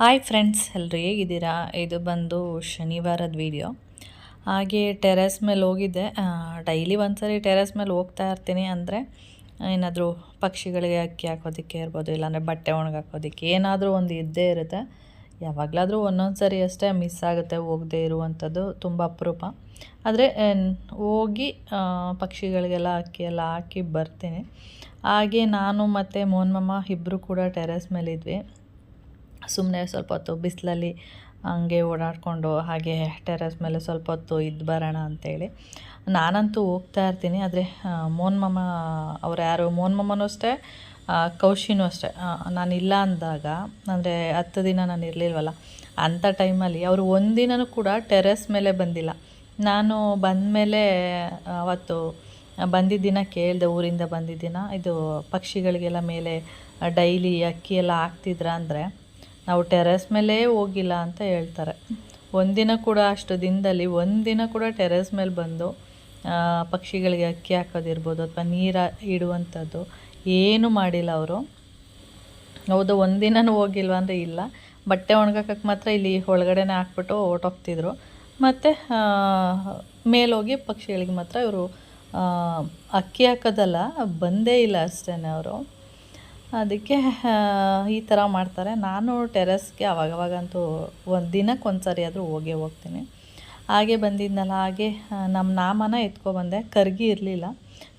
Hi friends ಎಲ್ಲರೂ ಹೇಗಿದ್ದೀರಾ? ಇದು ಬಂದು ಶನಿವಾರದ ವಿಡಿಯೋ ಹಾಗೆ ಟೆರೆಸ್ ಮೇಲೆ ಹೋಗಿದ್ದೆ. ಡೈಲಿ ಒಂದ್ಸರಿ ಟೆರೆಸ್ ಮೇಲೆ ಹೋಗ್ತಾ ಇರ್ತೀನಿ ಅಂದರೆ, ಏನಾದರೂ ಪಕ್ಷಿಗಳಿಗೆ ಅಕ್ಕಿ ಹಾಕೋದಕ್ಕೆ ಇರ್ಬೋದು, ಇಲ್ಲಾಂದರೆ ಬಟ್ಟೆ ಒಣಗಾಕೋದಕ್ಕೆ ಏನಾದರೂ ಒಂದು ಇದ್ದೇ ಇರುತ್ತೆ. ಯಾವಾಗಲಾದರೂ ಒಂದೊಂದು ಸರಿ ಅಷ್ಟೇ ಮಿಸ್ ಆಗುತ್ತೆ ಹೋಗದೆ ಇರುವಂಥದ್ದು, ತುಂಬ ಅಪರೂಪ. ಆದರೆ ಹೋಗಿ ಪಕ್ಷಿಗಳಿಗೆಲ್ಲ ಅಕ್ಕಿ ಎಲ್ಲ ಹಾಕಿ ಬರ್ತೀನಿ. ಹಾಗೆ ನಾನು ಮತ್ತು ಮೋಹನ್ಮಮ್ಮ ಇಬ್ಬರು ಕೂಡ ಟೆರೆಸ್ ಮೇಲಿದ್ವಿ. ಸುಮ್ಮನೆ ಸ್ವಲ್ಪ ಹೊತ್ತು ಬಿಸಿಲಲ್ಲಿ ಹಂಗೆ ಓಡಾಡಿಕೊಂಡು ಹಾಗೆ ಟೆರಸ್ ಮೇಲೆ ಸ್ವಲ್ಪ ಹೊತ್ತು ಇದ್ದು ಬರೋಣ ಅಂತೇಳಿ. ನಾನಂತೂ ಹೋಗ್ತಾ ಇರ್ತೀನಿ ಆದರೆ ಮೋನ್ ಮಾಮ ಅವ್ರು ಯಾರು? ಮೋನ್ ಮಾಮನೂ ಅಷ್ಟೇ ಕೌಶಿನೂ ಅಷ್ಟೇ. ಆ, ನಾನು ಇಲ್ಲ ಅಂದಾಗ ಅಂದರೆ ಹತ್ತು ದಿನ ನಾನು ಇರಲಿಲ್ವಲ್ಲ ಅಂಥ ಟೈಮಲ್ಲಿ ಅವರು ಒಂದಿನೂ ಕೂಡ ಟೆರೆಸ್ ಮೇಲೆ ಬಂದಿಲ್ಲ. ನಾನು ಬಂದಮೇಲೆ ಅವತ್ತು ಬಂದಿದ್ದ ದಿನ ಕೇಳಿದೆ ಊರಿಂದ ಬಂದಿದ್ದ ದಿನ ಇದು ಪಕ್ಷಿಗಳಿಗೆಲ್ಲ ಮೇಲೆ ಡೈಲಿ ಅಕ್ಕಿ ಎಲ್ಲ ಹಾಕ್ತಿದ್ರ ಅಂದರೆ ನಾವು ಟೆರೆಸ್ ಮೇಲೆ ಹೋಗಿಲ್ಲ ಅಂತ ಹೇಳ್ತಾರೆ. ಒಂದಿನ ಕೂಡ ಅಷ್ಟು ದಿನದಲ್ಲಿ, ಒಂದಿನ ಕೂಡ ಟೆರೆಸ್ ಮೇಲೆ ಬಂದು ಪಕ್ಷಿಗಳಿಗೆ ಅಕ್ಕಿ ಹಾಕೋದಿರ್ಬೋದು ಅಥವಾ ನೀರು ಇಡುವಂಥದ್ದು ಏನೂ ಮಾಡಿಲ್ಲ ಅವರು. ಹೌದು, ಒಂದಿನನೂ ಹೋಗಿಲ್ವ ಅಂದರೆ ಇಲ್ಲ. ಬಟ್ಟೆ ಒಣಗಾಕಕ್ಕೆ ಮಾತ್ರ ಇಲ್ಲಿ ಒಳಗಡೆನೇ ಹಾಕ್ಬಿಟ್ಟು ಹೊರ್ಟೋಗ್ತಿದ್ರು. ಮತ್ತು ಮೇಲೋಗಿ ಪಕ್ಷಿಗಳಿಗೆ ಮಾತ್ರ ಇವರು ಅಕ್ಕಿ ಹಾಕೋದಲ್ಲ, ಬಂದೇ ಇಲ್ಲ ಅಷ್ಟೇ ಅವರು. ಅದಕ್ಕೆ ಈ ಥರ ಮಾಡ್ತಾರೆ. ನಾನು ಟೆರೆಸ್ಗೆ ಅವಾಗವಾಗಂತೂ ಒಂದು ದಿನಕ್ಕೆ ಒಂದು ಸರಿ ಆದರೂ ಹೋಗೇ ಹೋಗ್ತೀನಿ. ಹಾಗೆ ಬಂದಿದ್ನಲ್ಲ, ಹಾಗೆ ನಮ್ಮ ನಾಮನ ಎತ್ಕೊಬಂದೆ ಕರ್ಗಿ ಇರಲಿಲ್ಲ.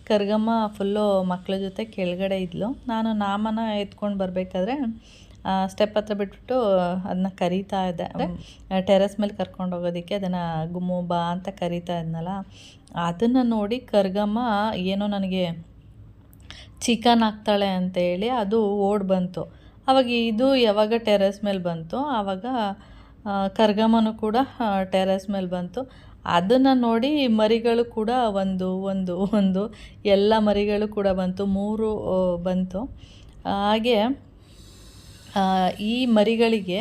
ಕರ್ಗಮ್ಮ ಫುಲ್ಲು ಮಕ್ಕಳ ಜೊತೆ ಕೆಳಗಡೆ ಇದ್ಲು. ನಾನು ನಾಮನ ಎತ್ಕೊಂಡು ಬರಬೇಕಾದ್ರೆ ಸ್ಟೆಪ್ ಹತ್ರ ಬಿಟ್ಬಿಟ್ಟು ಅದನ್ನ ಕರೀತಾ ಇದ್ದೆ. ಟೆರೆಸ್ ಮೇಲೆ ಕರ್ಕೊಂಡು ಹೋಗೋದಕ್ಕೆ ಅದನ್ನು ಗುಮ್ಮು ಅಂತ ಕರೀತಾ ಇದ್ನಲ್ಲ, ಅದನ್ನು ನೋಡಿ ಕರ್ಗಮ್ಮ ಏನೋ ನನಗೆ ಚಿಕನ್ ಹಾಕ್ತಾಳೆ ಅಂತೇಳಿ ಅದು ಓಡ್ ಬಂತು. ಅವಾಗ ಇದು ಯಾವಾಗ ಟೆರೆಸ್ ಮೇಲೆ ಬಂತು ಆವಾಗ ಕರ್ಗಮನು ಕೂಡ ಟೆರೆಸ್ ಮೇಲೆ ಬಂತು. ಅದನ್ನು ನೋಡಿ ಮರಿಗಳು ಕೂಡ ಒಂದು ಒಂದು ಒಂದು, ಎಲ್ಲ ಮರಿಗಳು ಕೂಡ ಬಂತು, ಮೂರು ಬಂತು. ಹಾಗೆ ಈ ಮರಿಗಳಿಗೆ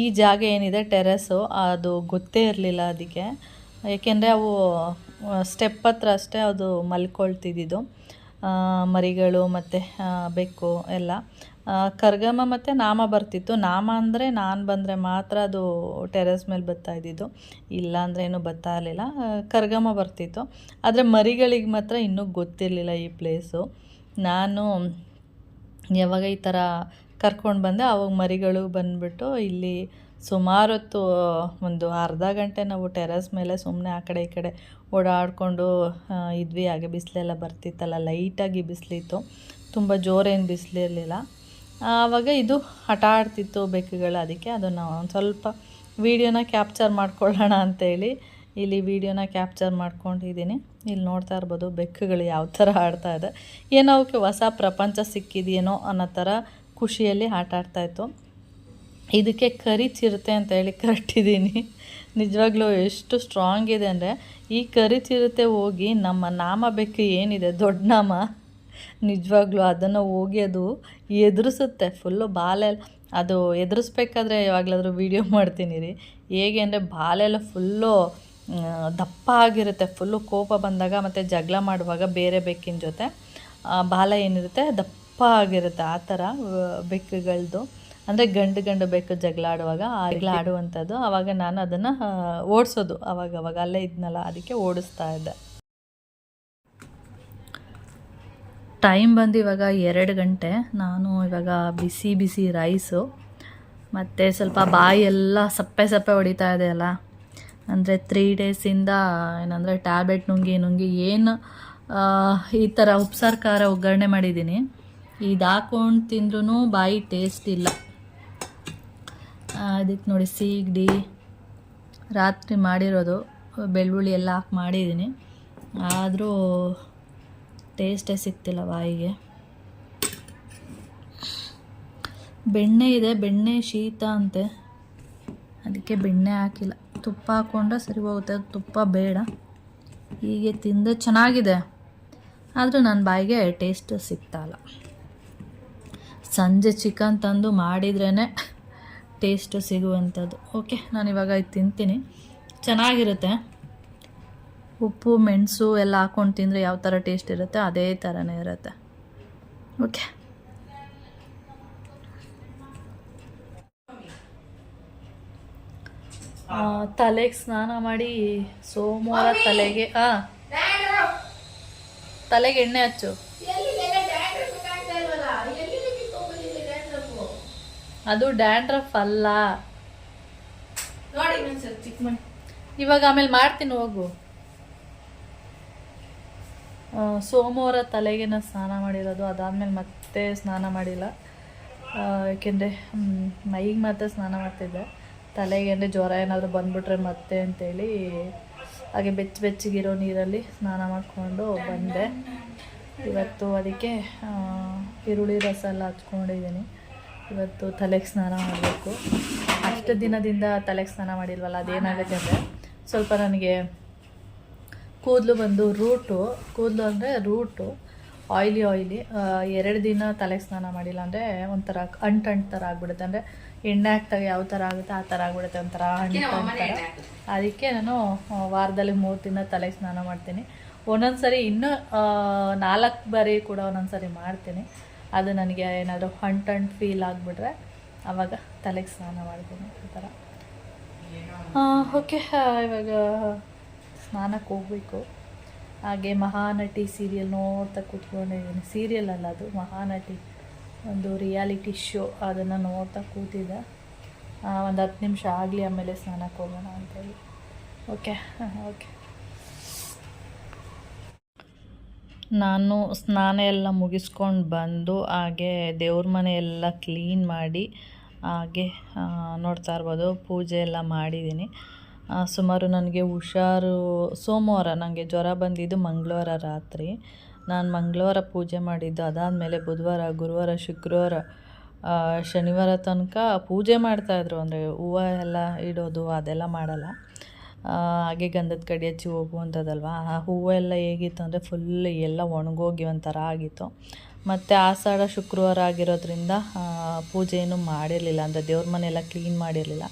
ಈ ಜಾಗ ಏನಿದೆ ಟೆರೆಸ್ಸು ಅದು ಗೊತ್ತೇ ಇರಲಿಲ್ಲ ಅದಕ್ಕೆ. ಏಕೆಂದರೆ ಅವು ಸ್ಟೆಪ್ ಹತ್ರ ಅಷ್ಟೇ ಅದು ಮಲ್ಕೊಳ್ತಿದ್ದಿದ್ದು. ಮರಿಗಳು ಮತ್ತು ಬೆಕ್ಕು ಎಲ್ಲ. ಕರ್ಗಮ ಮತ್ತು ನಾಮ ಬರ್ತಿತ್ತು. ನಾಮ ಅಂದರೆ ನಾನು ಬಂದರೆ ಮಾತ್ರ ಅದು ಟೆರೆಸ್ ಮೇಲೆ ಬತ್ತಾ ಇದ್ದಿದ್ದು. ಇಲ್ಲ ಅಂದರೆ ಏನೂ ಬತ್ತಾ ಇರಲಿಲ್ಲ. ಕರ್ಗಮ ಬರ್ತಿತ್ತು. ಆದರೆ ಮರಿಗಳಿಗೆ ಮಾತ್ರ ಇನ್ನೂ ಗೊತ್ತಿರಲಿಲ್ಲ ಈ ಪ್ಲೇಸು ನಾನು ಯಾವಾಗ ಈ ಥರ ಕರ್ಕೊಂಡು ಬಂದೆ, ಅವಾಗ ಮರಿಗಳು ಬಂದುಬಿಟ್ಟು ಇಲ್ಲಿ ಸುಮಾರು ಹೊತ್ತು, ಒಂದು ಅರ್ಧ ಗಂಟೆ ನಾವು ಟೆರಸ್ ಮೇಲೆ ಸುಮ್ಮನೆ ಆ ಕಡೆ ಈ ಕಡೆ ಓಡಾಡಿಕೊಂಡು ಇದ್ವಿ. ಹಾಗೆ ಬಿಸಿಲೆಲ್ಲ ಬರ್ತಿತ್ತಲ್ಲ ಲೈಟಾಗಿ ಬಿಸಿಲಿತ್ತು. ತುಂಬ ಜೋರೇನು ಬಿಸಿಲಿರಲಿಲ್ಲ. ಆವಾಗ ಇದು ಆಟ ಆಡ್ತಿತ್ತು ಬೆಕ್ಕುಗಳು. ಅದಕ್ಕೆ ಅದನ್ನು ಒಂದು ಸ್ವಲ್ಪ ವೀಡಿಯೋನ ಕ್ಯಾಪ್ಚರ್ ಮಾಡ್ಕೊಳ್ಳೋಣ ಅಂತೇಳಿ ಇಲ್ಲಿ ವೀಡಿಯೋನ ಕ್ಯಾಪ್ಚರ್ ಮಾಡ್ಕೊಂಡಿದ್ದೀನಿ. ಇಲ್ಲಿ ನೋಡ್ತಾ ಇರ್ಬೋದು ಬೆಕ್ಕುಗಳು ಯಾವ ಥರ ಆಡ್ತಾ ಇದೆ. ಏನೋ ಅವಕ್ಕೆ ಹೊಸ ಪ್ರಪಂಚ ಸಿಕ್ಕಿದೆಯೇನೋ ಅನ್ನೋ ಥರ ಖುಷಿಯಲ್ಲಿ ಆಟ ಆಡ್ತಾಯಿತ್ತು ಇದಕ್ಕೆ ಕರಿ ಅಂತ ಹೇಳಿ ಕಟ್ಟಿದ್ದೀನಿ ನಿಜವಾಗ್ಲೂ ಎಷ್ಟು ಸ್ಟ್ರಾಂಗ್ ಇದೆ ಅಂದರೆ ಈ ಕರಿ ಹೋಗಿ ನಮ್ಮ ನಾಮ ಬೆಕ್ಕು ಏನಿದೆ, ದೊಡ್ಡ ನಾಮ, ನಿಜವಾಗ್ಲೂ ಅದನ್ನು ಹೋಗಿ ಅದು ಎದುರಿಸುತ್ತೆ. ಫುಲ್ಲು ಬಾಲೆಲ್ಲ ಅದು ಎದುರಿಸ್ಬೇಕಾದ್ರೆ ಯಾವಾಗಲಾದರೂ ವೀಡಿಯೋ ಮಾಡ್ತೀನಿ ರೀ. ಹೇಗೆ ಅಂದರೆ ಬಾಲೆಲ್ಲ ಫುಲ್ಲು ದಪ್ಪ ಆಗಿರುತ್ತೆ. ಫುಲ್ಲು ಕೋಪ ಬಂದಾಗ ಮತ್ತು ಜಗಳ ಮಾಡುವಾಗ ಬೇರೆ ಬೆಕ್ಕಿನ ಜೊತೆ ಬಾಲ ಏನಿರುತ್ತೆ ದಪ್ಪ ಆಗಿರುತ್ತೆ. ಆ ಥರ ಬೆಕ್ಕುಗಳದ್ದು ಅಂದರೆ ಗಂಡು ಗಂಡು ಬೇಕು ಜಗಳ ಆಡುವಾಗ ಆಡುವಂಥದ್ದು. ಆವಾಗ ನಾನು ಅದನ್ನು ಓಡಿಸೋದು. ಆವಾಗ ಅವಾಗ ಅಲ್ಲೇ ಇದ್ನಲ್ಲ, ಅದಕ್ಕೆ ಓಡಿಸ್ತಾ ಇದ್ದೆ. ಟೈಮ್ ಬಂದು ಇವಾಗ ಎರಡು ಗಂಟೆ. ನಾನು ಇವಾಗ ಬಿಸಿ ಬಿಸಿ ರೈಸು. ಮತ್ತು ಸ್ವಲ್ಪ ಬಾಯಿ ಎಲ್ಲ ಸಪ್ಪೆ ಸಪ್ಪೆ ಹೊಡಿತಾ ಇದೆ ಅಲ್ಲ. ಅಂದರೆ ತ್ರೀ ಡೇಸಿಂದ ಏನಂದರೆ ಟ್ಯಾಬ್ಲೆಟ್ ನುಂಗಿ ನುಂಗಿ ಏನು ಈ ಥರ ಉಪ್ಸಾರು, ಖಾರ ಒಗ್ಗರಣೆ ಮಾಡಿದ್ದೀನಿ. ಇದು ಹಾಕೊಂಡು ತಿಂದ್ರೂ ಬಾಯಿ ಟೇಸ್ಟ್ ಇಲ್ಲ. ಅದಕ್ಕೆ ನೋಡಿ ಸೀಗಡಿ, ರಾತ್ರಿ ಮಾಡಿರೋದು, ಬೆಳ್ಳುಳ್ಳಿ ಎಲ್ಲ ಹಾಕಿ ಮಾಡಿದ್ದೀನಿ. ಆದರೂ ಟೇಸ್ಟೇ ಸಿಗ್ತಿಲ್ಲ ಬಾಯಿಗೆ. ಬೆಣ್ಣೆ ಇದೆ, ಬೆಣ್ಣೆ ಶೀತ ಅಂತೆ. ಅದಕ್ಕೆ ಬೆಣ್ಣೆ ಹಾಕಿಲ್ಲ. ತುಪ್ಪ ಹಾಕ್ಕೊಂಡ್ರೆ ಸರಿ ಹೋಗುತ್ತೆ, ತುಪ್ಪ ಬೇಡ. ಹೀಗೆ ತಿಂದೆ ಚೆನ್ನಾಗಿದೆ. ಆದರೂ ನನ್ನ ಬಾಯಿಗೆ ಟೇಸ್ಟ್ ಸಿಗ್ತಾಯಿಲ್ಲ ಸಂಜೆ ಚಿಕನ್ ತಂದು ಮಾಡಿದ್ರೇ ಟೇಸ್ಟು ಸಿಗುವಂಥದ್ದು. ಓಕೆ ನಾನು ಇವಾಗ ಇದು ತಿಂತೀನಿ. ಚೆನ್ನಾಗಿರುತ್ತೆ. ಉಪ್ಪು, ಮೆಣಸು ಎಲ್ಲ ಹಾಕ್ಕೊಂಡು ತಿಂದರೆ ಯಾವ ಥರ ಟೇಸ್ಟ್ ಇರುತ್ತೆ? ಅದೇ ಥರನೇ ಇರುತ್ತೆ. ಓಕೆ. ತಲೆಗೆ ಸ್ನಾನ ಮಾಡಿ ಸೋಮವಾರ ತಲೆಗೆ ಹಾಂ ತಲೆಗೆ ಎಣ್ಣೆ ಹಚ್ಚು. ಅದು ಡ್ಯಾಂಡ್ರಫ್ ಅಲ್ಲ. ನೋಡಿ ಇನ್ನೊಂದ್ಸರಿ ಚಿಕ್ಕ ಮನೆ ಇವಾಗ ಆಮೇಲೆ ಮಾಡ್ತೀನಿ ಹೋಗು. ಸೋಮವಾರ ತಲೆಗೆ ನಾನು ಸ್ನಾನ ಮಾಡಿರೋದು ಅದಾದ್ಮೇಲೆ ಮತ್ತೆ ಸ್ನಾನ ಮಾಡಿಲ್ಲ. ಯಾಕೆಂದರೆ ಏಕೆಂದರೆ ಮೈಗೆ ಮತ್ತೆ ಸ್ನಾನ ಮಾಡ್ತಿದ್ದೆ. ತಲೆಗೆ ಅಂದರೆ ಜ್ವರ ಏನಾದರೂ ಬಂದುಬಿಟ್ರೆ ಮತ್ತೆ ಅಂತೇಳಿ ಹಾಗೆ ಬೆಚ್ಚ ಬೆಚ್ಚಗಿರೋ ನೀರಲ್ಲಿ ಸ್ನಾನ ಮಾಡಿಕೊಂಡು ಬಂದೆ. ಇವತ್ತು ಅದಕ್ಕೆ ಈರುಳ್ಳಿ ರಸ ಎಲ್ಲ ಹಚ್ಕೊಂಡಿದ್ದೀನಿ. ಇವತ್ತು ತಲೆಗೆ ಸ್ನಾನ ಮಾಡಬೇಕು. ಅಷ್ಟು ದಿನದಿಂದ ತಲೆಗೆ ಸ್ನಾನ ಮಾಡಿಲ್ವಲ್ಲ ಅದೇನಾಗುತ್ತೆ ಅಂದರೆ ಸ್ವಲ್ಪ ನನಗೆ ಕೂದಲು ಬಂದು ರೂಟು ಕೂದಲು ಅಂದರೆ ರೂಟು ಆಯ್ಲಿ ಆಯ್ಲಿ ಎರಡು ದಿನ ತಲೆಗೆ ಸ್ನಾನ ಮಾಡಿಲ್ಲ ಅಂದರೆ ಒಂಥರ ಅಂಟು ಅಂಟು ಥರ ಆಗ್ಬಿಡುತ್ತೆ. ಅಂದರೆ ಎಣ್ಣೆ ಹಾಕ್ದಾಗ ಯಾವ ಥರ ಆಗುತ್ತೆ ಆ ಥರ ಆಗ್ಬಿಡುತ್ತೆ ಒಂಥರ ಅಂಟು ಥರ ಅದಕ್ಕೆ ನಾನು ವಾರದಲ್ಲಿ ಮೂರು ದಿನ ತಲೆಗೆ ಸ್ನಾನ ಮಾಡ್ತೀನಿ. ಒಂದೊಂದು ಸರಿ ಇನ್ನೂ ನಾಲ್ಕು ಬಾರಿ ಕೂಡ ಒಂದೊಂದು ಸರಿ ಮಾಡ್ತೀನಿ. ಅದು ನನಗೆ ಏನಾದರೂ ಹಂಟ್ ಹಂಟ್ ಫೀಲ್ ಆಗಿಬಿಟ್ರೆ ಆವಾಗ ತಲೆಗೆ ಸ್ನಾನ ಮಾಡ್ತೀನಿ ಆ ಥರ ಓಕೆ ಇವಾಗ ಸ್ನಾನಕ್ಕೆ ಹೋಗಬೇಕು. ಹಾಗೆ ಮಹಾನಟಿ ಸೀರಿಯಲ್ ನೋಡ್ತಾ ಕೂತ್ಕೊಂಡಿದ್ದೀನಿ. ಸೀರಿಯಲ್ ಅಲ್ಲ ಅದು, ಮಹಾನಟಿ. ಒಂದು ರಿಯಾಲಿಟಿ ಶೋ ಅದನ್ನು ನೋಡ್ತಾ ಕೂತಿದ್ದೆ. ಒಂದು ಹತ್ತು ನಿಮಿಷ ಆಗಲಿ ಆಮೇಲೆ ಸ್ನಾನಕ್ಕೆ ಹೋಗೋಣ ಅಂತೇಳಿ. ಓಕೆ ಓಕೆ ನಾನು ಸ್ನಾನ ಎಲ್ಲ ಮುಗಿಸ್ಕೊಂಡು ಬಂದು ಹಾಗೆ ದೇವ್ರ ಮನೆ ಎಲ್ಲ ಕ್ಲೀನ್ ಮಾಡಿ ಹಾಗೆ ನೋಡ್ತಾ ಇರ್ಬೋದು, ಪೂಜೆ ಎಲ್ಲ ಮಾಡಿದ್ದೀನಿ. ಸುಮಾರು ನನಗೆ ಹುಷಾರು, ಸೋಮವಾರ ನನಗೆ ಜ್ವರ ಬಂದಿದ್ದು ಮಂಗಳವಾರ ರಾತ್ರಿ. ನಾನು ಮಂಗಳವಾರ ಪೂಜೆ ಮಾಡಿದ್ದು, ಅದಾದಮೇಲೆ ಬುಧವಾರ, ಗುರುವಾರ, ಶುಕ್ರವಾರ ಶನಿವಾರ ತನಕ ಪೂಜೆ ಮಾಡ್ತಾಯಿದ್ರು ಅಂದರೆ ಹೂವು ಎಲ್ಲ ಇಡೋದು ಅದೆಲ್ಲ ಮಾಡಲ್ಲ. ಹಾಗೆ ಗಂಧದ ಕಡಿ ಹಚ್ಚಿ ಹೋಗುವಂಥದ್ದಲ್ವ? ಆ ಹೂವು ಎಲ್ಲ ಹೇಗಿತ್ತು ಅಂದರೆ ಫುಲ್ ಎಲ್ಲ ಒಣಗೋಗಿ ಒಂಥರ ಆಗಿತ್ತು. ಮತ್ತು ಆಷಾಢ ಶುಕ್ರವಾರ ಆಗಿರೋದ್ರಿಂದ ಪೂಜೆಯನ್ನು ಪೂಜೆ ಏನೂ ಮಾಡಿರಲಿಲ್ಲ ಅಂದರೆ ದೇವ್ರ ಮನೆಯೆಲ್ಲ ಕ್ಲೀನ್ ಮಾಡಿರಲಿಲ್ಲ.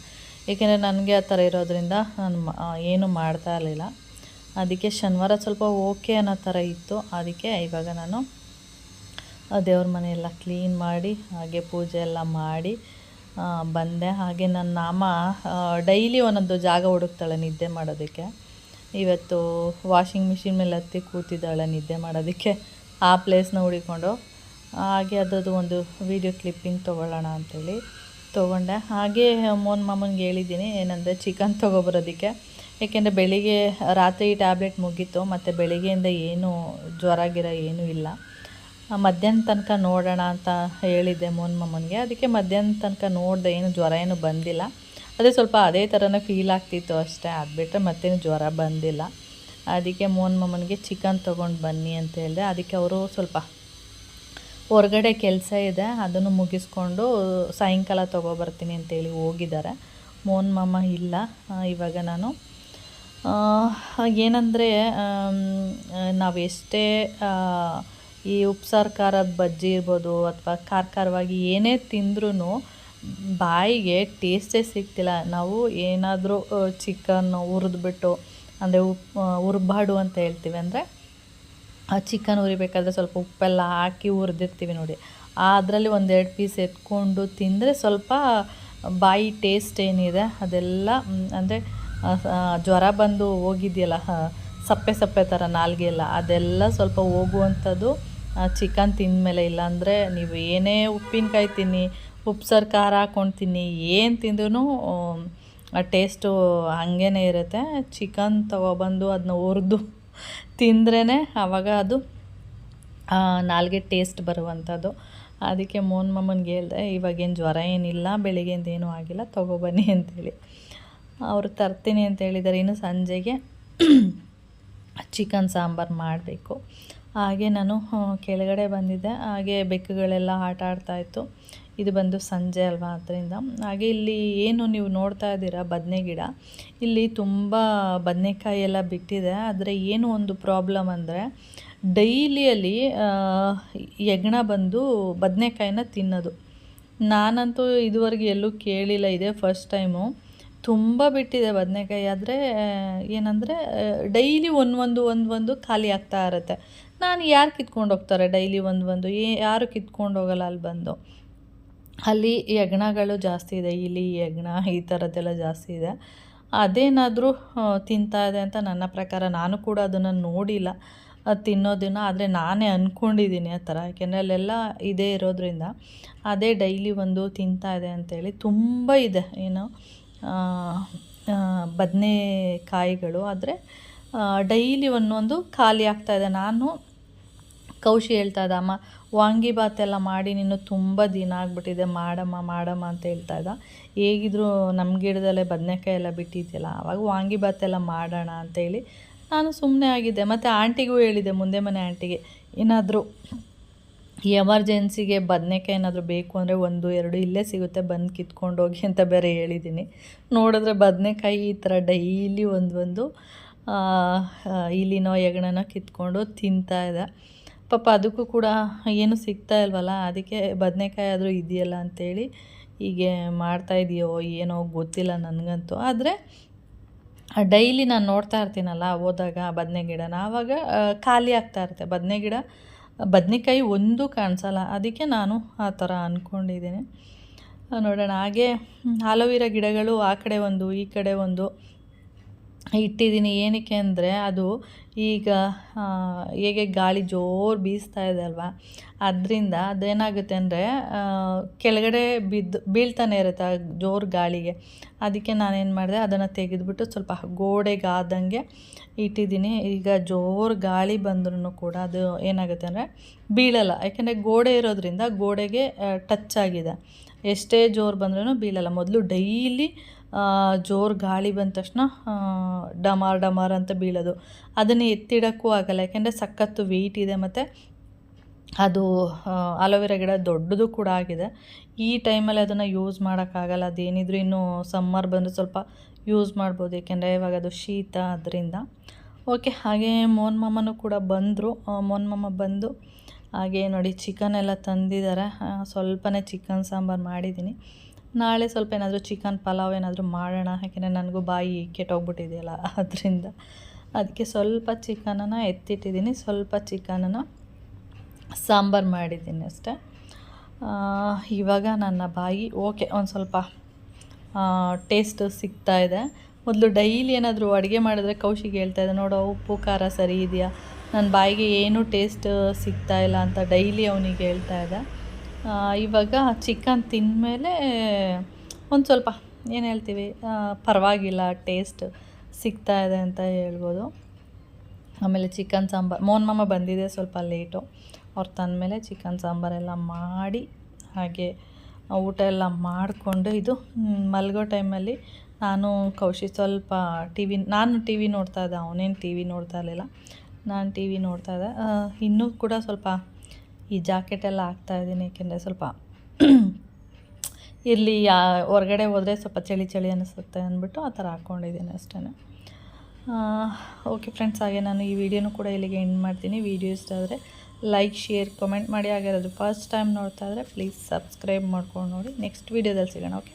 ಏಕೆಂದರೆ ನನಗೆ ಆ ಥರ ಇರೋದ್ರಿಂದ ನಾನು ಏನು ಆ, ಮಾಡ್ತಾ ಇರಲಿಲ್ಲ. ಅದಕ್ಕೆ ಶನಿವಾರ ಸ್ವಲ್ಪ ಓಕೆ ಅನ್ನೋ ಥರ ಇತ್ತು. ಅದಕ್ಕೆ ಇವಾಗ ನಾನು ಆ ದೇವ್ರ ಮನೆಯೆಲ್ಲ ಕ್ಲೀನ್ ಮಾಡಿ ಹಾಗೆ ಪೂಜೆ ಎಲ್ಲ ಮಾಡಿ ಆ, ಬಂದೆ. ಹಾಗೆ ನನ್ನ ನಾಮ ಡೈಲಿ ಒಂದೊಂದು ಜಾಗ ಹುಡುಕ್ತಾಳೆ ನಿದ್ದೆ ಮಾಡೋದಕ್ಕೆ. ಇವತ್ತು ವಾಷಿಂಗ್ ಮಿಷಿನ್ ಮೇಲೆ ಹತ್ತಿ ಕೂತಿದ್ದಾಳೆ ನಿದ್ದೆ ಮಾಡೋದಕ್ಕೆ. ಆ ಪ್ಲೇಸ್ನ ಹುಡಿಕೊಂಡು, ಹಾಗೆ ಅದರದ್ದು ಒಂದು ವಿಡಿಯೋ ಕ್ಲಿಪ್ಪಿಂಗ್ ತೊಗೊಳ್ಳೋಣ ಅಂಥೇಳಿ ತೊಗೊಂಡೆ. ಹಾಗೆ ಮೋನ್ ಮಾಮನ್ಗೆ ಹೇಳಿದ್ದೀನಿ, ಏನಂದರೆ ಚಿಕನ್ ತೊಗೊಬರೋದಕ್ಕೆ. ಏಕೆಂದರೆ ಬೆಳಿಗ್ಗೆ ರಾತ್ರಿ ಟ್ಯಾಬ್ಲೆಟ್ ಮುಗೀತು, ಮತ್ತು ಬೆಳಿಗ್ಗೆಯಿಂದ ಏನೂ ಜ್ವರ ಗಿರ ಏನೂ ಇಲ್ಲ. ಮಧ್ಯಾಹ್ನ ತನಕ ನೋಡೋಣ ಅಂತ ಹೇಳಿದ್ದೆ ಮೋನ್ ಮಾಮನ್ಗೆ. ಅದಕ್ಕೆ ಮಧ್ಯಾಹ್ನ ತನಕ ನೋಡಿದೆ, ಏನು ಜ್ವರ ಏನು ಬಂದಿಲ್ಲ. ಅದೇ ಸ್ವಲ್ಪ ಅದೇ ಥರನೇ ಫೀಲ್ ಆಗ್ತಿತ್ತು ಅಷ್ಟೇ ಆಗಿಬಿಟ್ರೆ ಮತ್ತೇನು ಜ್ವರ ಬಂದಿಲ್ಲ. ಅದಕ್ಕೆ ಮೋನ್ ಮಮ್ಮನಿಗೆ ಚಿಕನ್ ತೊಗೊಂಡು ಬನ್ನಿ ಅಂತ ಹೇಳಿದೆ. ಅದಕ್ಕೆ ಅವರು ಸ್ವಲ್ಪ ಹೊರಗಡೆ ಕೆಲಸ ಇದೆ, ಅದನ್ನು ಮುಗಿಸ್ಕೊಂಡು ಸಾಯಂಕಾಲ ತೊಗೊಬರ್ತೀನಿ ಅಂತೇಳಿ ಹೋಗಿದ್ದಾರೆ. ಮೋನ್ ಮಾಮ ಇಲ್ಲ ಇವಾಗ ನಾನು. ಏನಂದರೆ ನಾವೆಷ್ಟೇ ಈ ಉಪ್ಸಾರು ಖಾರದ ಬಜ್ಜಿ ಇರ್ಬೋದು ಅಥವಾ ಖಾರ ಖಾರವಾಗಿ ಏನೇ ತಿಂದ್ರೂ ಬಾಯಿಗೆ ಟೇಸ್ಟೇ ಸಿಗ್ತಿಲ್ಲ. ನಾವು ಏನಾದರೂ ಚಿಕನ್ ಹುರಿದ್ಬಿಟ್ಟು, ಅಂದರೆ ಉಪ್ ಉರ್ಬಾಡು ಅಂತ ಹೇಳ್ತೀವಿ. ಅಂದರೆ ಆ ಚಿಕನ್ ಉರಿಬೇಕಾದ್ರೆ ಸ್ವಲ್ಪ ಉಪ್ಪೆಲ್ಲ ಹಾಕಿ ಹುರಿದಿರ್ತೀವಿ ನೋಡಿ. ಅದರಲ್ಲಿ ಒಂದೆರಡು ಪೀಸ್ ಎತ್ಕೊಂಡು ತಿಂದರೆ ಸ್ವಲ್ಪ ಬಾಯಿ ಟೇಸ್ಟ್ ಏನಿದೆ ಅದೆಲ್ಲ ಅಂದರೆ ಜ್ವರ ಬಂದು ಹೋಗಿದೆಯಲ್ಲ ಸಪ್ಪೆ ಸಪ್ಪೆ ಥರ ನಾಲ್ಗೆ ಎಲ್ಲ ಅದೆಲ್ಲ ಸ್ವಲ್ಪ ಹೋಗುವಂಥದ್ದು ಚಿಕನ್ ತಿಂದಮೇಲೆ ಇಲ್ಲಾಂದರೆ ನೀವು ಏನೇ ಉಪ್ಪಿನಕಾಯಿ ತಿನ್ನಿ ಉಪ್ಸಾರು ಖಾರ ಹಾಕ್ಕೊಂಡು ತಿನ್ನಿ, ಏನು ತಿಂದ್ರೂ ಆ ಟೇಸ್ಟು ಹಾಗೇ ಇರುತ್ತೆ. ಚಿಕನ್ ತೊಗೊಬಂದು ಅದನ್ನ ಹುರಿದು ತಿಂದ್ರೇ ಆವಾಗ ಅದು ನಾಲ್ಗೆ ಟೇಸ್ಟ್ ಬರುವಂಥದ್ದು. ಅದಕ್ಕೆ ಮೋನ್ ಮಾಮನ್ಗೆ ಹೇಳಿದೆ, ಇವಾಗೇನು ಜ್ವರ ಏನಿಲ್ಲ, ಬೆಳಿಗ್ಗೆಯಿಂದ ಏನೂ ಆಗಿಲ್ಲ, ತೊಗೊಬನ್ನಿ ಅಂತೇಳಿ. ಅವರು ತರ್ತೀನಿ ಅಂತ ಹೇಳಿದ್ದಾರೆ ಇನ್ನು ಸಂಜೆಗೆ ಚಿಕನ್ ಸಾಂಬಾರು ಮಾಡಬೇಕು. ಹಾಗೆ ನಾನು ಕೆಳಗಡೆ ಬಂದಿದ್ದೆ. ಹಾಗೆ ಬೆಕ್ಕುಗಳೆಲ್ಲ ಆಟ ಆಡ್ತಾಯಿತ್ತು ಇದು ಬಂದು ಸಂಜೆ ಅಲ್ವಾ ಅದರಿಂದ. ಹಾಗೆ ಇಲ್ಲಿ ಏನು ನೀವು ನೋಡ್ತಾ ಇದ್ದೀರಾ? ಬದನೆ ಗಿಡ. ಇಲ್ಲಿ ತುಂಬ ಬದನೆಕಾಯಿ ಎಲ್ಲ ಬಿಟ್ಟಿದೆ. ಆದರೆ ಏನು ಒಂದು ಪ್ರಾಬ್ಲಮ್ ಅಂದರೆ ಡೈಲಿಯಲ್ಲಿ ಹೆಗ್ಣ ಬಂದು ಬದನೆಕಾಯಿನ ತಿನ್ನೋದು. ನಾನಂತೂ ಇದುವರೆಗೆ ಎಲ್ಲೂ ಕೇಳಿಲ್ಲ ಇದೆ ಫಸ್ಟ್ ಟೈಮು. ತುಂಬ ಬಿಟ್ಟಿದೆ ಬದನೆಕಾಯಿ. ಆದರೆ, ಏನಂದರೆ, ಡೈಲಿ ಒಂದೊಂದು ಒಂದೊಂದು ಒಂದು ಒಂದು ಖಾಲಿ ಆಗ್ತಾ ಇರುತ್ತೆ. ನಾನು ಯಾರು ಕಿತ್ಕೊಂಡು ಹೋಗ್ತಾರೆ ಡೈಲಿ ಒಂದು ಒಂದು ಯಾರು ಕಿತ್ಕೊಂಡು ಹೋಗಲ್ಲ ಅಲ್ಲಿ ಬಂದು? ಅಲ್ಲಿ ಯಜ್ಞಗಳು ಜಾಸ್ತಿ ಇದೆ, ಇಲಿ ಹೆಗ್ಣ ಈ ಥರದ್ದೆಲ್ಲ ಜಾಸ್ತಿ ಇದೆ. ಅದೇನಾದರೂ ತಿಂತಾ ಇದೆ ಅಂತ ನನ್ನ ಪ್ರಕಾರ ನಾನು ಕೂಡ ಅದನ್ನು ನೋಡಿಲ್ಲ. ಅದು ತಿನ್ನೋದನ್ನು ಆದರೆ ನಾನೇ ಅಂದ್ಕೊಂಡಿದ್ದೀನಿ ಆ ಥರ. ಯಾಕೆಂದರೆ ಅಲ್ಲೆಲ್ಲ ಇದೇ ಇರೋದ್ರಿಂದ ಅದೇ ಡೈಲಿ ಒಂದು ತಿಂತಾ ಇದೆ ಅಂತೇಳಿ ತುಂಬ ಇದೆ. ಏನು ಬದನೆಕಾಯಿಗಳು. ಆದರೆ ಡೈಲಿ ಒಂದೊಂದು ಖಾಲಿ ಆಗ್ತಾಯಿದೆ ನಾನು ಕೌಶಿ ಹೇಳ್ತಾ ಇದ್ದ, ಅಮ್ಮ ವಾಂಗಿಬಾತ್ ಮಾಡಿ ನೀನು ತುಂಬ ದಿನ ಆಗಿಬಿಟ್ಟಿದೆ. ಮಾಡಮ್ಮ ಮಾಡಮ್ಮ ಅಂತ ಹೇಳ್ತಾ ಇದ್ದ. ಹೇಗಿದ್ರು ನಮ್ಮ ಗಿಡದಲ್ಲೇ ಬದನೆಕಾಯಿ ಎಲ್ಲ ಬಿಟ್ಟಿದ್ಯಲ್ಲ ಆವಾಗ ವಾಂಗಿಬಾತ್ ಎಲ್ಲ ಮಾಡೋಣ ಅಂತೇಳಿ ನಾನು ಸುಮ್ಮನೆ ಆಗಿದ್ದೆ. ಮತ್ತು ಆಂಟಿಗೂ ಹೇಳಿದೆ, ಮುಂದೆ ಮನೆ ಆಂಟಿಗೆ, ಏನಾದರೂ ಎಮರ್ಜೆನ್ಸಿಗೆ ಬದನೆಕಾಯಿ ಏನಾದರೂ ಬೇಕು ಅಂದರೆ ಒಂದು, ಎರಡು ಇಲ್ಲೇ ಸಿಗುತ್ತೆ, ಬಂದು ಕಿತ್ಕೊಂಡೋಗಿ ಅಂತ ಬೇರೆ ಹೇಳಿದ್ದೀನಿ. ನೋಡಿದ್ರೆ ಬದನೆಕಾಯಿ ಈ ಥರ ಡೈಲಿ ಒಂದು ಒಂದು ಇಲಿನೋ ಹೆಗಣನೋ ಕಿತ್ಕೊಂಡು ತಿಂತಾ ಇದೆ ಪಾಪ ಅದಕ್ಕೂ ಕೂಡ ಏನು ಸಿಗ್ತಾ ಇಲ್ವಲ್ಲ, ಅದಕ್ಕೆ ಬದನೆಕಾಯಿ ಆದರೂ ಇದೆಯಲ್ಲ ಅಂಥೇಳಿ ಹೀಗೆ ಮಾಡ್ತಾಯಿದೆಯೋ ಏನೋ ಗೊತ್ತಿಲ್ಲ ನನಗಂತೂ. ಆದರೆ ಡೈಲಿ ನಾನು ನೋಡ್ತಾ ಇರ್ತೀನಲ್ಲ ಹೋದಾಗ ಬದನೆ ಗಿಡನ ಆವಾಗ ಖಾಲಿ ಆಗ್ತಾ ಇರುತ್ತೆ. ಬದನೆ ಗಿಡ, ಬದನೆಕಾಯಿ ಒಂದು ಕಾಣಿಸಲ್ಲ. ಅದಕ್ಕೆ ನಾನು ಆ ಥರ ಅಂದ್ಕೊಂಡಿದ್ದೀನಿ ನೋಡೋಣ, ಹಾಗೆ ಆಲೋವಿರಾ ಗಿಡಗಳು ಆ ಕಡೆ ಒಂದು, ಈ ಕಡೆ ಒಂದು ಇಟ್ಟಿದ್ದೀನಿ. ಏನಕ್ಕೆ ಅಂದರೆ ಅದು ಈಗ ಹೇಗೆ ಗಾಳಿ ಜೋರು ಬೀಸ್ತಾ ಇದೆ ಅಲ್ವಾ? ಅದರಿಂದ ಅದೇನಾಗುತ್ತೆ ಅಂದರೆ ಕೆಳಗಡೆ ಬಿದ್ದು, ಬೀಳ್ತಾನೆ ಇರುತ್ತೆ ಆ ಜೋರು ಗಾಳಿಗೆ. ಅದಕ್ಕೆ ನಾನೇನು ಮಾಡಿದೆ, ಅದನ್ನು ತೆಗೆದುಬಿಟ್ಟು ಸ್ವಲ್ಪ ಗೋಡೆಗೆ ಆದಂಗೆ ಇಟ್ಟಿದ್ದೀನಿ. ಈಗ ಜೋರು ಗಾಳಿ ಬಂದ್ರೂ ಕೂಡ ಅದು ಏನಾಗುತ್ತೆ ಅಂದರೆ, ಬೀಳಲ್ಲ. ಯಾಕೆಂದರೆ ಗೋಡೆ ಇರೋದ್ರಿಂದ ಗೋಡೆಗೆ ಟಚ್ ಆಗಿದೆ. ಎಷ್ಟೇ ಜೋರು ಬಂದ್ರೂ ಬೀಳಲ್ಲ. ಮೊದಲು ಡೈಲಿ ಜೋರು ಗಾಳಿ ಬಂದ ತಕ್ಷಣ ಡಮಾರ್ ಡಮಾರ್ ಅಂತ ಬೀಳೋದು. ಅದನ್ನು ಎತ್ತಿಡೋಕ್ಕೂ ಆಗಲ್ಲ. ಯಾಕೆಂದರೆ ಸಖತ್ತು ವೆಯ್ಟ್ ಇದೆ ಮತ್ತು ಅದು ಅಲೋವೆರಾ ಗಿಡ ದೊಡ್ಡದು ಕೂಡ ಆಗಿದೆ. ಈ ಟೈಮಲ್ಲಿ ಅದನ್ನು ಯೂಸ್ ಮಾಡೋಕ್ಕಾಗಲ್ಲ ಅದೇನಿದ್ರು ಇನ್ನೂ ಸಮ್ಮರ್ ಬಂದರೆ ಸ್ವಲ್ಪ ಯೂಸ್ ಮಾಡ್ಬೋದು. ಏಕೆಂದರೆ ಇವಾಗ ಅದು ಶೀತ ಅದರಿಂದ ಓಕೆ ಹಾಗೆ ಮೋನ್ ಮಾಮನೂ ಕೂಡ ಬಂದರು. ಮೋನ್ ಮಾಮ ಬಂದು ಹಾಗೆ ನೋಡಿ ಚಿಕನ್ ಎಲ್ಲ ತಂದಿದ್ದಾರೆ. ಸ್ವಲ್ಪನೇ ಚಿಕನ್ ಸಾಂಬಾರು ಮಾಡಿದ್ದೀನಿ. ನಾಳೆ ಸ್ವಲ್ಪ ಏನಾದರೂ ಚಿಕನ್ ಪಲಾವ್ ಏನಾದರೂ ಮಾಡೋಣ, ಯಾಕೆಂದರೆ ನನಗೂ ಬಾಯಿ ಕೆಟ್ಟೋಗ್ಬಿಟ್ಟಿದೆಯಲ್ಲ ಅದರಿಂದ ಅದಕ್ಕೆ ಸ್ವಲ್ಪ ಚಿಕನನ್ನು ಎತ್ತಿಟ್ಟಿದ್ದೀನಿ, ಸ್ವಲ್ಪ ಚಿಕನನ್ನು ಸಾಂಬಾರು ಮಾಡಿದ್ದೀನಿ ಅಷ್ಟೇ. ಇವಾಗ ನನ್ನ ಬಾಯಿ, ಓಕೆ, ಒಂದು ಸ್ವಲ್ಪ ಟೇಸ್ಟ್ ಸಿಗ್ತಾ ಇದೆ. ಮೊದಲು ಡೈಲಿ ಏನಾದರೂ ಅಡುಗೆ ಮಾಡಿದ್ರೆ ಕೌಶಿಗೆ ಹೇಳ್ತಾ ಇದೆ ನೋಡೋ, ಉಪ್ಪು, ಖಾರ ಸರಿ ಇದೆಯಾ? ನನ್ನ ಬಾಯಿಗೆ ಏನೂ ಟೇಸ್ಟ್ ಸಿಗ್ತಾ ಇಲ್ಲ ಅಂತ ಡೈಲಿ ಅವನಿಗೆ ಹೇಳ್ತಾ ಇದೆ ಇವಾಗ ಚಿಕನ್ ತಿಂದಮೇಲೆ ಒಂದು ಸ್ವಲ್ಪ ಏನು ಹೇಳ್ತೀವಿ? ಪರವಾಗಿಲ್ಲ ಟೇಸ್ಟ್ ಸಿಗ್ತಾ ಇದೆ ಅಂತ ಹೇಳ್ಬೋದು. ಆಮೇಲೆ ಚಿಕನ್ ಸಾಂಬಾರು ಮೋನ್ ಮಾಮ ಬಂದಿದೆ ಸ್ವಲ್ಪ ಲೇಟು ಅವ್ರು ತಂದಮೇಲೆ ಚಿಕನ್ ಸಾಂಬಾರೆಲ್ಲ ಮಾಡಿ, ಹಾಗೆ ಊಟ ಎಲ್ಲ ಮಾಡಿಕೊಂಡು ಇದು ಮಲಗೋ ಟೈಮಲ್ಲಿ ನಾನು ಕೌಶಿ ಸ್ವಲ್ಪ ಟಿ ವಿ ನಾನು ಟಿ ವಿ ನೋಡ್ತಾ ಇದ್ದೆ, ಅವನೇನು ಟಿ ವಿ ನೋಡ್ತಾ ಇರಲಿಲ್ಲ. ನಾನು ಟಿ ವಿ ನೋಡ್ತಾ ಇದ್ದೆ. ಇನ್ನೂ ಕೂಡ ಸ್ವಲ್ಪ ಈ ಜಾಕೆಟ್ ಎಲ್ಲ ಇದ್ದೀನಿ, ಏಕೆಂದರೆ ಸ್ವಲ್ಪ ಇಲ್ಲಿ ಹೊರಗಡೆ ಹೋದರೆ ಸ್ವಲ್ಪ ಚಳಿ ಚಳಿ ಅನ್ನಿಸುತ್ತೆ ಅಂದ್ಬಿಟ್ಟು ಆ ಥರ ಹಾಕ್ಕೊಂಡಿದ್ದೀನಿ ಅಷ್ಟೇ ಓಕೆ ಫ್ರೆಂಡ್ಸ್ ಹಾಗೆ ನಾನು ಈ ವಿಡಿಯೋನು ಕೂಡ ಇಲ್ಲಿಗೆ ಎಂಡ್ ಮಾಡ್ತೀನಿ. ವಿಡಿಯೋ ಇಷ್ಟ ಆದರೆ ಲೈಕ್ ಶೇರ್ ಕಮೆಂಟ್ ಮಾಡಿ. ಆಗಿರೋದು ಫಸ್ಟ್ ಟೈಮ್ ನೋಡ್ತಾ ಇದ್ದರೆ ಪ್ಲೀಸ್ ಸಬ್ಸ್ಕ್ರೈಬ್ ಮಾಡ್ಕೊಂಡು ನೋಡಿ. ನೆಕ್ಸ್ಟ್ ವೀಡಿಯೋದಲ್ಲಿ ಸಿಗೋಣ ಓಕೆ